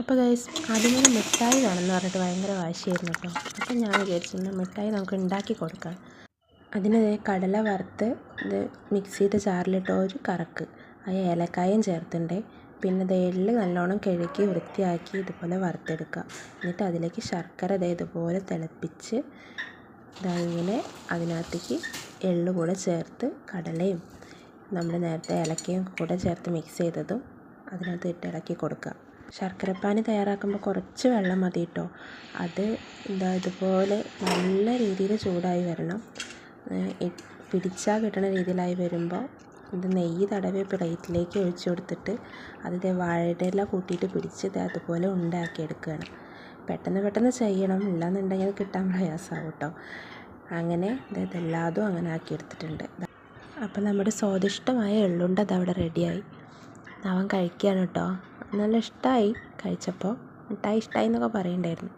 അപ്പോൾ ഗൈസ് ആദ്യമേ മിഠായി വേണമെന്ന് പറഞ്ഞിട്ട് ഭയങ്കര വാശിയായിരുന്നു കേട്ടോ. അപ്പം ഞാൻ വിചാരിച്ചിരുന്നു മിഠായി നമുക്ക് ഉണ്ടാക്കി കൊടുക്കാം. അതിന് കടല വറുത്ത് ഇത് മിക്സിയുടെ ജാറിലിട്ട് ഒരു കറക്ക് ആ ഏലക്കായും ചേർത്തിട്ടുണ്ട് പിന്നെ ഇത് എള്ള് നല്ലോണം കഴുകി വൃത്തിയാക്കി ഇതുപോലെ വറുത്തെടുക്കുക. എന്നിട്ട് അതിലേക്ക് ശർക്കര ഇതേ ഇതുപോലെ തിളപ്പിച്ച് ഇതങ്ങനെ അതിനകത്തേക്ക് എള്ള് കൂടെ ചേർത്ത് കടലയും നമ്മൾ നേരത്തെ ഏലക്കയും കൂടെ ചേർത്ത് മിക്സ് ചെയ്തതും അതിനകത്ത് ഇട്ട് ഇളക്കി കൊടുക്കുക. ശർക്കരപ്പാനി തയ്യാറാക്കുമ്പോൾ കുറച്ച് വെള്ളം മതി കേട്ടോ അത് എന്താ ഇതുപോലെ നല്ല രീതിയിൽ ചൂടായി വരണം. പിടിച്ചാൽ കിട്ടണ രീതിയിലായി വരുമ്പോൾ ഇത് നെയ്യ് തടവി പ്ലേറ്റിലേക്ക് ഒഴിച്ചു കൊടുത്തിട്ട് അത് ഇതേ കൂട്ടിയിട്ട് പിടിച്ച് ഇത് അതുപോലെ ഉണ്ടാക്കി എടുക്കുകയാണ് പെട്ടെന്ന് പെട്ടെന്ന് ചെയ്യണം. ഇല്ലാന്നുണ്ടെങ്കിൽ കിട്ടാൻ പ്രയാസമാവും കേട്ടോ അങ്ങനെ ഇതെല്ലാതും അങ്ങനെ ആക്കി എടുത്തിട്ടുണ്ട്. അപ്പം നമ്മുടെ സ്വാദിഷ്ടമായ എള്ളുണ്ട അതവിടെ റെഡിയായി അവൻ കഴിക്കുകയാണ് കേട്ടോ നല്ല ഇഷ്ടമായി കഴിച്ചപ്പോൾ മിഠായി ഇഷ്ടമായി എന്നൊക്കെ പറയുന്നുണ്ടായിരുന്നു